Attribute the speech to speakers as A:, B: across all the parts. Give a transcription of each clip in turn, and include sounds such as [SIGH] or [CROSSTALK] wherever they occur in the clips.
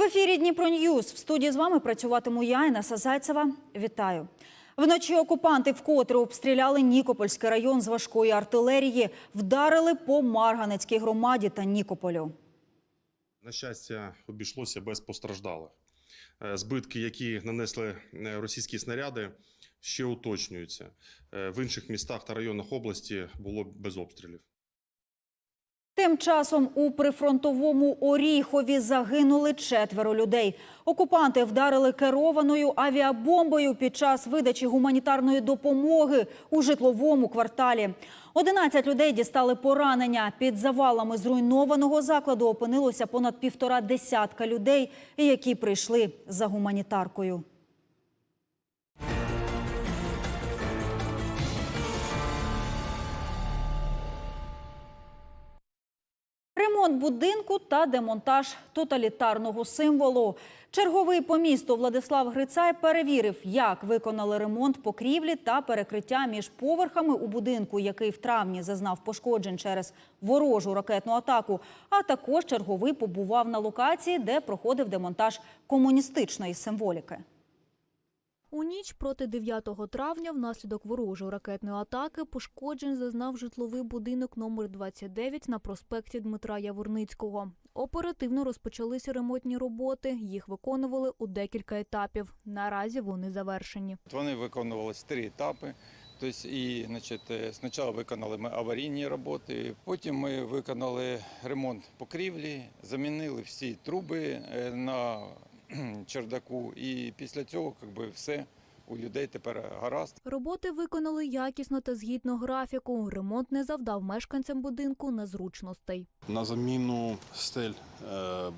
A: В ефірі Дніпро Ньюз. В студії з вами працюватиму я, Інеса Зайцева. Вітаю. Вночі окупанти вкотре обстріляли Нікопольський район з важкої артилерії, вдарили по Марганецькій громаді та Нікополю.
B: На щастя, обійшлося без постраждалих. Е, Збитки, які нанесли е, російські снаряди, ще уточнюються. Е, В інших містах та районах області було без обстрілів.
A: Тим часом у прифронтовому Оріхові загинули четверо людей. Окупанти вдарили керованою авіабомбою під час видачі гуманітарної допомоги у житловому кварталі. 11 людей дістали поранення. Під завалами зруйнованого закладу опинилося понад півтора десятка людей, які прийшли за гуманітаркою. Ремонт будинку та демонтаж тоталітарного символу. Черговий по місту Владислав Грицай перевірив, як виконали ремонт покрівлі та перекриття між поверхами у будинку, який в травні зазнав пошкоджень через ворожу ракетну атаку. А також черговий побував на локації, де проходив демонтаж комуністичної символіки.
C: У ніч проти 9 травня внаслідок ворожої ракетної атаки пошкоджень зазнав житловий будинок номер 29 на проспекті Дмитра Яворницького. Оперативно розпочалися ремонтні роботи. Їх виконували у декілька етапів. Наразі вони завершені.
D: Вони виконувалися три етапи. Тобто, і, значить, е, спочатку виконали ми аварійні роботи, потім ми виконали ремонт покрівлі, замінили всі труби е, на [CLEARS THROAT] чердаку, і після цього якби, все у людей тепер гаразд.
C: Роботи виконали якісно та згідно графіку. Ремонт не завдав мешканцям будинку незручностей.
E: На заміну стель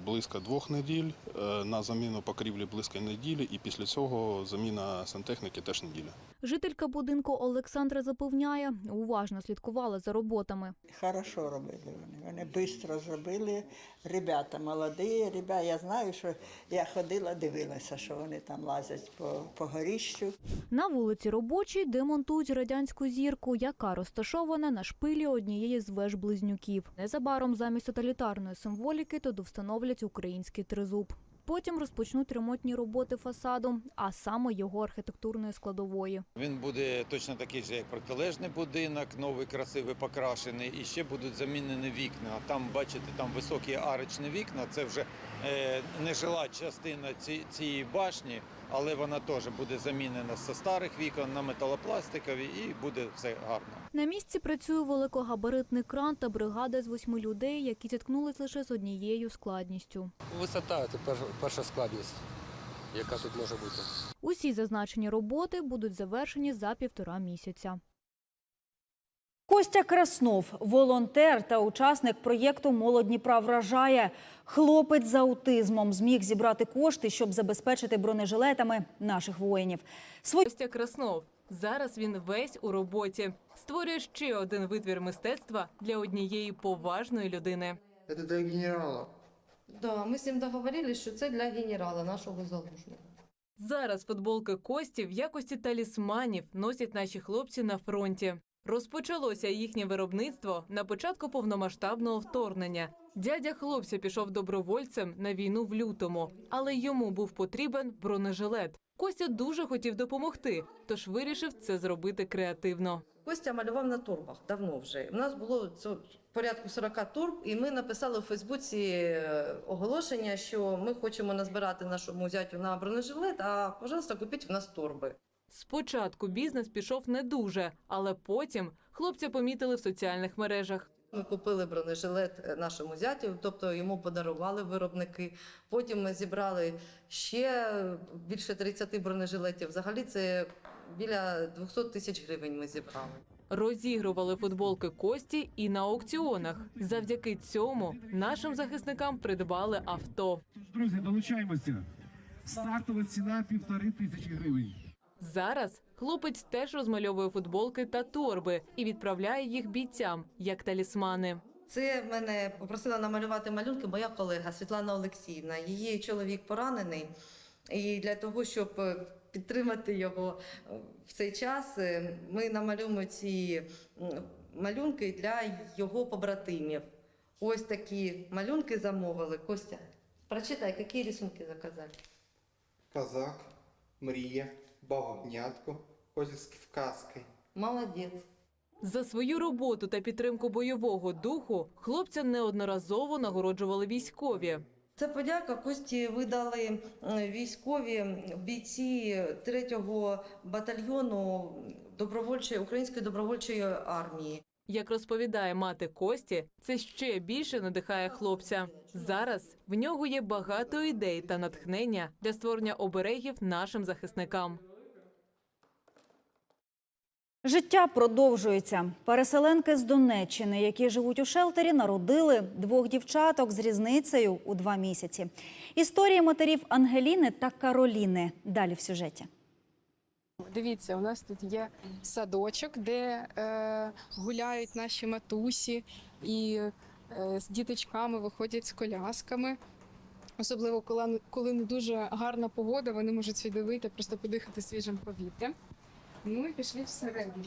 E: близько двох неділь, е, на заміну покрівлі близько неділі, і після цього заміна сантехніки теж неділя.
C: Жителька будинку Олександра запевняє, уважно слідкувала за роботами.
F: Хорошо робили вони. Вони швидко зробили. Ребята молоді, ребята, я знаю, що я ходила, дивилася, що вони там лазять по, по горіщу.
C: На вулиці Робочій демонтують радянську зірку, яка розташована на шпилі однієї з веж близнюків. Незабаром замість тоталітарної символіки туди встановлять український тризуб. Потім розпочнуть ремонтні роботи фасаду, а саме його архітектурної складової.
D: Він буде точно такий же, як протилежний будинок, новий, красивий, покрашений, і ще будуть замінені вікна. Там, бачите, там високі арочні вікна. Це вже е, нежила частина ці, цієї башні, але вона теж буде замінена зі старих вікон на металопластикові і буде все гарно.
C: На місці працює великогабаритний кран та бригада з восьми людей, які зіткнулись лише з однією складністю.
G: Висота це перша, складність, яка тут може бути.
C: Усі зазначені роботи будуть завершені за півтора місяця.
A: Костя Краснов, волонтер та учасник проєкту Молодь Дніпра вражає. Хлопець з аутизмом зміг зібрати кошти, щоб забезпечити бронежилетами наших воїнів. Свої
H: Костя Краснов. Зараз він весь у роботі. Створює ще один витвір мистецтва для однієї поважної людини.
I: Это для генерала.
J: Да, ми з ним договорились, що це для генерала нашого залужного.
H: Зараз футболки Кості в якості талісманів носять наші хлопці на фронті. Розпочалося їхнє виробництво на початку повномасштабного вторгнення. Дядя хлопця пішов добровольцем на війну в лютому, але йому був потрібен бронежилет. Костя дуже хотів допомогти, тож вирішив це зробити креативно.
J: Костя малював на турбах давно вже. У нас було це порядку 40 турб, і ми написали у Фейсбуці е, оголошення, що ми хочемо назбирати нашому зятю на бронежилет, а пожалуйста, купіть в нас турби.
H: Спочатку бізнес пішов не дуже, але потім хлопця помітили в соціальних мережах.
J: Ми купили бронежилет е, нашому зятю, тобто йому подарували виробники. Потім ми зібрали ще більше 30 бронежилетів. Взагалі це біля 200 тисяч гривень ми зібрали.
H: Розігрували футболки Кості і на аукціонах. Завдяки цьому нашим захисникам придбали авто.
K: Друзі, долучаємося. Стартова ціна півтори тисячі гривень.
H: Зараз хлопець теж розмальовує футболки та торби і відправляє їх бійцям як талісмани.
J: Це мене попросила намалювати малюнки моя колега Світлана Олексіївна. Її чоловік поранений, і для того, щоб е, підтримати його е, в цей час, е, ми намалюємо ці малюнки для його побратимів. Ось такі малюнки замовили. Костя, Прочитай, які рисунки заказали.
I: Казак, мрія, бабовнятко, ось казки.
J: Молодець.
H: За свою роботу та підтримку бойового духу хлопця неодноразово нагороджували військові.
J: Це подяка Кості видали військові бійці 3-го батальйону добровольчої української добровольчої армії.
H: Як розповідає мати Кості, це ще більше надихає хлопця. Зараз в нього є багато ідей та натхнення для створення оберегів нашим захисникам.
A: Життя продовжується. Переселенки з Донеччини, які живуть у шелтері, народили двох дівчаток з різницею у два місяці. Історії матерів Ангеліни та Кароліни. Далі в сюжеті.
L: Дивіться, у нас тут є садочок, де е, гуляють наші матусі і е, з діточками виходять з колясками. Особливо, коли, коли не дуже гарна погода, вони можуть сюди вийти, просто подихати свіжим повітрям Ну і пішли всередину.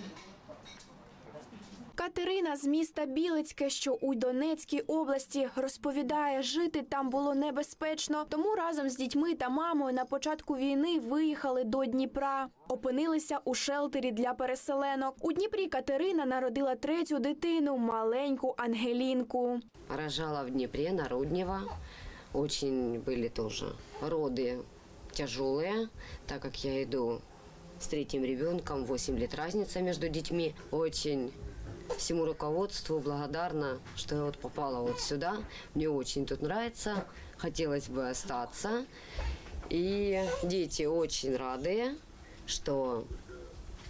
M: Катерина з міста Білицьке, що у Донецькій області, розповідає, жити там було небезпечно. Тому разом з дітьми та мамою на початку війни виїхали до Дніпра. Опинилися у шелтері для переселенок. У Дніпрі Катерина народила третю дитину, маленьку Ангелінку.
N: Рожала в Днепре, на Руднево. Очень были тоже роды тяжелые, так как я иду с третьим ребенком, 8 лет разница между детьми. Очень всему руководству благодарна, что я вот попала вот сюда. Мне очень тут нравится, хотелось бы остаться. И дети очень рады, что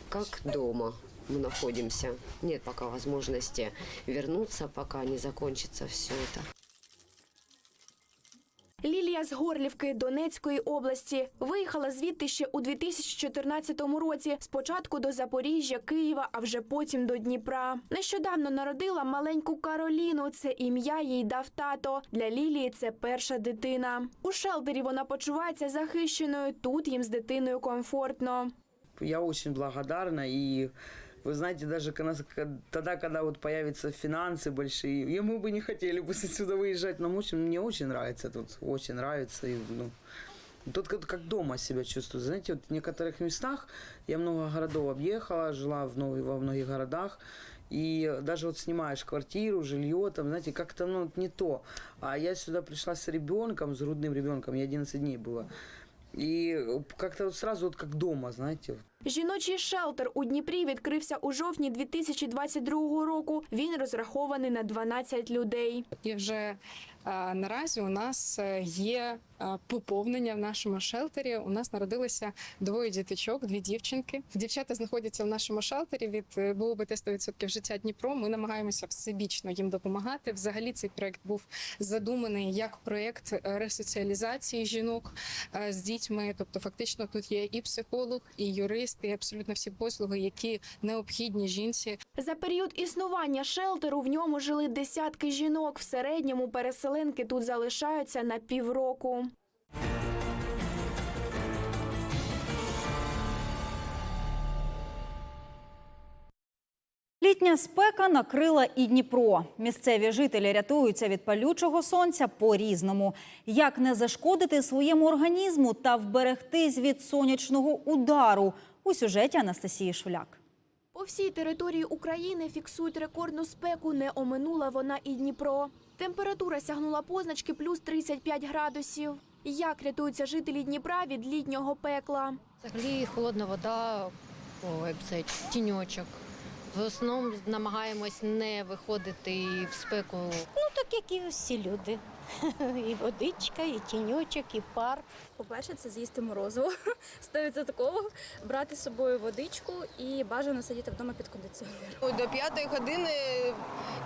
N: как дома мы находимся. Нет пока возможности вернуться, пока не закончится все это.
M: Лілія з Горлівки Донецької області виїхала звідти ще у 2014 році. Спочатку до Запоріжжя, Києва, а вже потім до Дніпра. Нещодавно народила маленьку Кароліну. Це ім'я їй дав тато. Для Лілії це перша дитина. У шелтері вона почувається захищеною. Тут їм з дитиною комфортно.
O: Я очень благодарна и вы знаете, даже когда- тогда, когда вот появятся финансы большие, и мы бы не хотели бы [LAUGHS] отсюда выезжать, но очень, мне очень нравится тут, очень нравится. И, ну, тут как, как дома себя чувствую. Знаете, вот в некоторых местах я много городов объехала, жила в новых, во многих городах, и даже вот снимаешь квартиру, жилье, там, знаете, как-то ну, не то. А я сюда пришла с ребенком, с грудным ребенком, я 11 дней была. И як то сразу вот как дома, знаєте.
M: Жіночий шелтер у Дніпрі відкрився у жовтні 2022 року. Він розрахований на 12 людей.
L: І вже е, наразі у нас е, є поповнення в нашому шелтері. У нас народилося двоє діточок, дві дівчинки. Дівчата знаходяться в нашому шелтері від е, БУБТ 100% життя Дніпро. Ми намагаємося всебічно їм допомагати. Взагалі цей проект був задуманий як проект е, ресоціалізації жінок е, з дітьми. Тобто, фактично, тут є і психолог, і юрист, і абсолютно всі послуги, які необхідні жінці
M: За період існування шелтеру в ньому жили десятки жінок. В середньому переселенки тут залишаються на півроку.
A: Літня спека накрила і Дніпро. Місцеві жителі рятуються від палючого сонця по-різному. Як не зашкодити своєму організму та вберегтись від сонячного удару у сюжеті Анастасії Шуляк.
M: По всій території України фіксують рекордну спеку. Не оминула вона і Дніпро. Температура сягнула позначки плюс 35 градусів. Як рятуються жителі Дніпра від літнього пекла?
N: Взагалі холодна вода, ой, це тіньочок. В основному намагаємось не виходити в спеку.
P: Ну, так як і всі люди. [LAUGHS] І водичка, і тіньочок, і парк.
Q: По-перше, це з'їсти морозиво, [LAUGHS] ставиться такого, брати з собою водичку і бажано сидіти вдома під кондиціонером.
R: До п'ятої години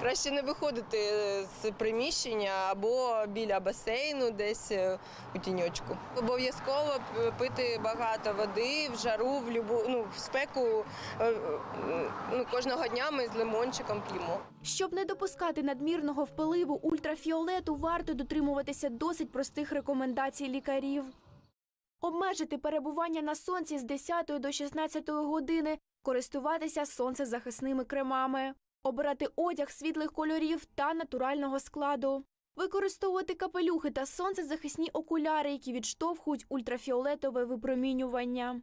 R: краще не виходити з приміщення або біля басейну, десь е, у тіньочку. Обов'язково пити багато води в жару, в любу ну в спеку. е, е, Ну, кожного дня ми з лимончиком п'ємо.
M: Щоб не допускати надмірного впливу ультрафіолету, варто дотримуватися досить простих рекомендацій лікарів. Обмежити перебування на сонці з 10 до 16 години, користуватися сонцезахисними кремами, обирати одяг світлих кольорів та натурального складу. Використовувати капелюхи та сонцезахисні окуляри, які відштовхують ультрафіолетове випромінювання.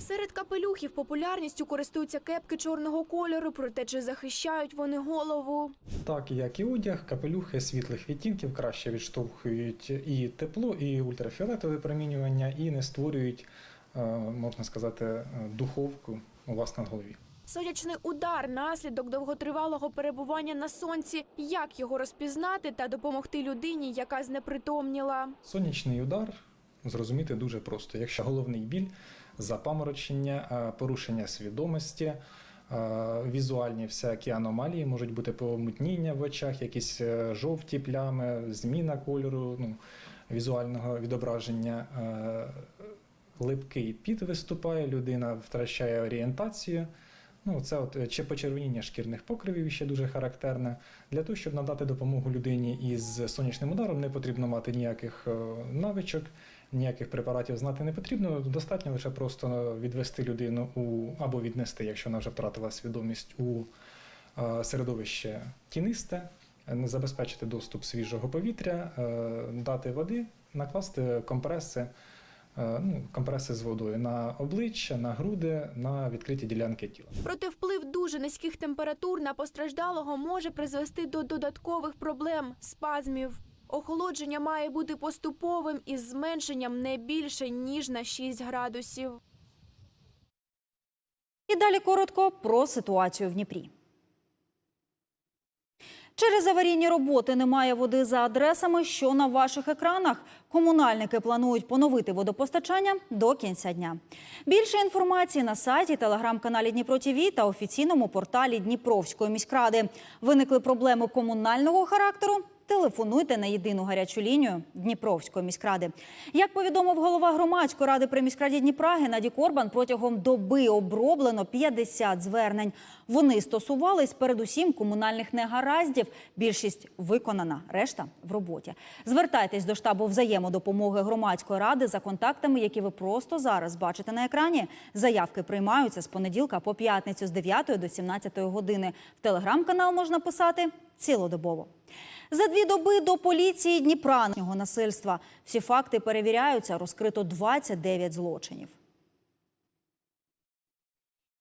M: Серед капелюхів популярністю користуються кепки чорного кольору, проте чи захищають вони голову?
S: Так, як і одяг, капелюхи світлих відтінків краще відштовхують і тепло, і ультрафіолетове випромінювання, і не створюють, е, можна сказати, духовку у вас на голові.
M: Сонячний удар наслідок довготривалого перебування на сонці. Як його розпізнати та допомогти людині, яка знепритомніла?
S: Сонячний удар зрозуміти дуже просто. Якщо головний біль, запаморочення, е, порушення свідомості, е, візуальні всякі аномалії, можуть бути помутніння в очах, якісь е, жовті плями, зміна кольору, ну, візуального відображення. Липкий піт виступає, людина втрачає орієнтацію. Ну, це от чи почервоніння шкірних покривів ще дуже характерне. Для того, щоб надати допомогу людині із сонячним ударом, не потрібно мати ніяких навичок, ніяких препаратів знати не потрібно. Достатньо лише просто відвести людину у або віднести, якщо вона вже втратила свідомість у е, середовище тінисте, забезпечити доступ свіжого повітря, е, дати води, накласти компреси. е, Ну, компреси з водою на обличчя, на груди, на відкриті ділянки тіла.
M: Проте вплив дуже низьких температур на постраждалого може призвести до додаткових проблем спазмів. Охолодження має бути поступовим із зменшенням не більше ніж на 6 градусів.
A: І далі коротко про ситуацію в Дніпрі. Через аварійні роботи немає води за адресами, що на ваших екранах. Комунальники планують поновити водопостачання до кінця дня. Більше інформації на сайті, телеграм-каналі Дніпро ТІВІ та офіційному порталі Дніпровської міськради. Виникли проблеми комунального характеру. Телефонуйте на єдину гарячу лінію Дніпровської міськради. Як повідомив голова громадської ради при міськраді Дніпра Геннадій Корбан, протягом доби оброблено 50 звернень. Вони стосувались передусім комунальних негараздів. Більшість виконана, решта в роботі. Звертайтесь до штабу взаємодопомоги громадської ради за контактами, які ви просто зараз бачите на екрані. Заявки приймаються з понеділка по п'ятницю з 9 до 17 години. В телеграм-канал можна писати цілодобово. За дві доби до поліції Дніпра Дніпраного насильства. Всі факти перевіряються. Розкрито 29 злочинів.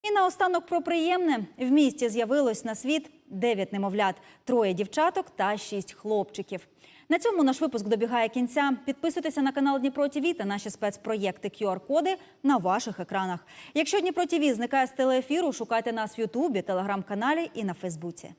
A: І наостанок про приємне. В місті з'явилось на світ 9 немовлят, троє дівчаток та 6 хлопчиків. На цьому наш випуск добігає кінця. Підписуйтеся на канал Дніпро ТІВІ та наші спецпроєкти QR-коди на ваших екранах. Якщо Дніпро ТІВІ зникає з телеефіру, шукайте нас в Ютубі, телеграм-каналі і на Фейсбуці.